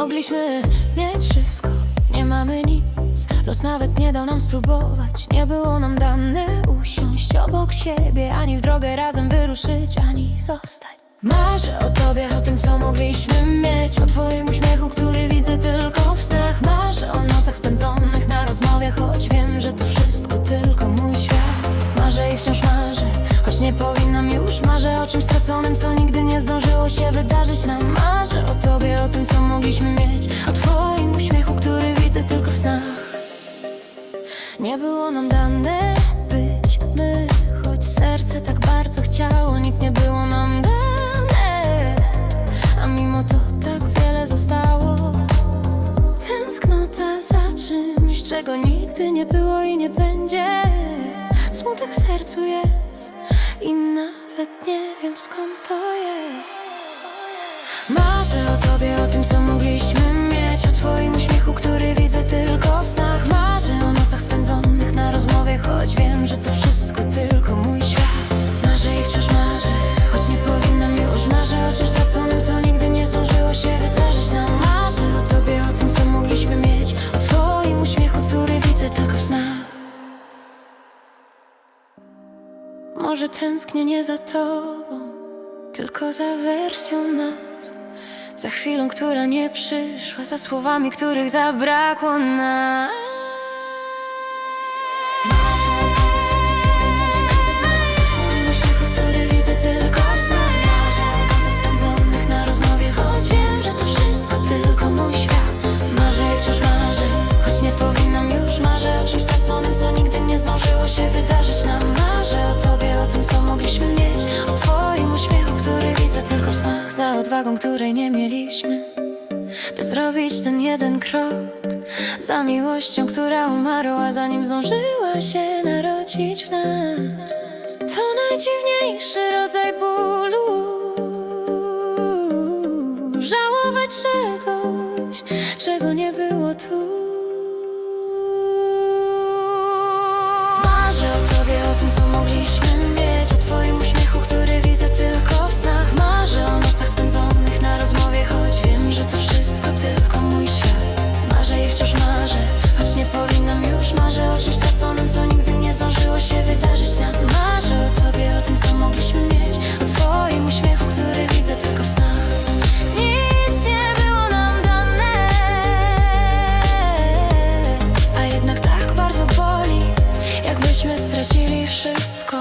Mogliśmy mieć wszystko, nie mamy nic. Los nawet nie dał nam spróbować Nie było nam dane usiąść obok siebie Ani w drogę razem wyruszyć, ani zostać. Marzę o tobie, o tym co mogliśmy mieć O twoim uśmiechu, który widzę tylko w snach. Marzę o nocach spędzonych na rozmowie Choć wiem, że to wszystko tylko mój świat. Marzę i wciąż marzę, choć nie powinnam już. Marzę o czymś straconym, co nigdy nie zdążyło się wydarzyć nam. Marzę było nam dane być. My Choć serce tak bardzo chciało, nic nie było nam dane. A mimo to tak wiele zostało. Tęsknota za czymś, czego nigdy nie było i nie będzie. Smutek w sercu jest i nawet nie wiem skąd to jest. Marzę o tobie, o tym co mogliśmy mieć O Może tęsknię nie za tobą, tylko za wersją nas. Za chwilą, która nie przyszła, za słowami, których zabrakło nam. Który widzę tylko w snach Marzę o nocach spędzonych na rozmowie Choć wiem, że to wszystko tylko mój świat. Marzę i wciąż marzę, choć nie powinnam już Marzę o czymś straconym, co nigdy nie zdążyło się wydarzyć nam tym, co mogliśmy mieć. O twoim uśmiechu, który widzę tylko w snach. Za odwagą, której nie mieliśmy. By zrobić ten jeden krok. Za miłością, która umarła Zanim zdążyła się narodzić w nas. To najdziwniejszy rodzaj bólu. Żałować czegoś, czego nie było tu marzę Choć nie powinnam już marzę o czymś straconym, co nigdy nie zdążyło się wydarzyć. Nam Marzę o tobie, o tym, co mogliśmy mieć. O twoim uśmiechu, który widzę tylko w snach. Nic nie było nam dane. A jednak tak bardzo boli, jakbyśmy stracili wszystko.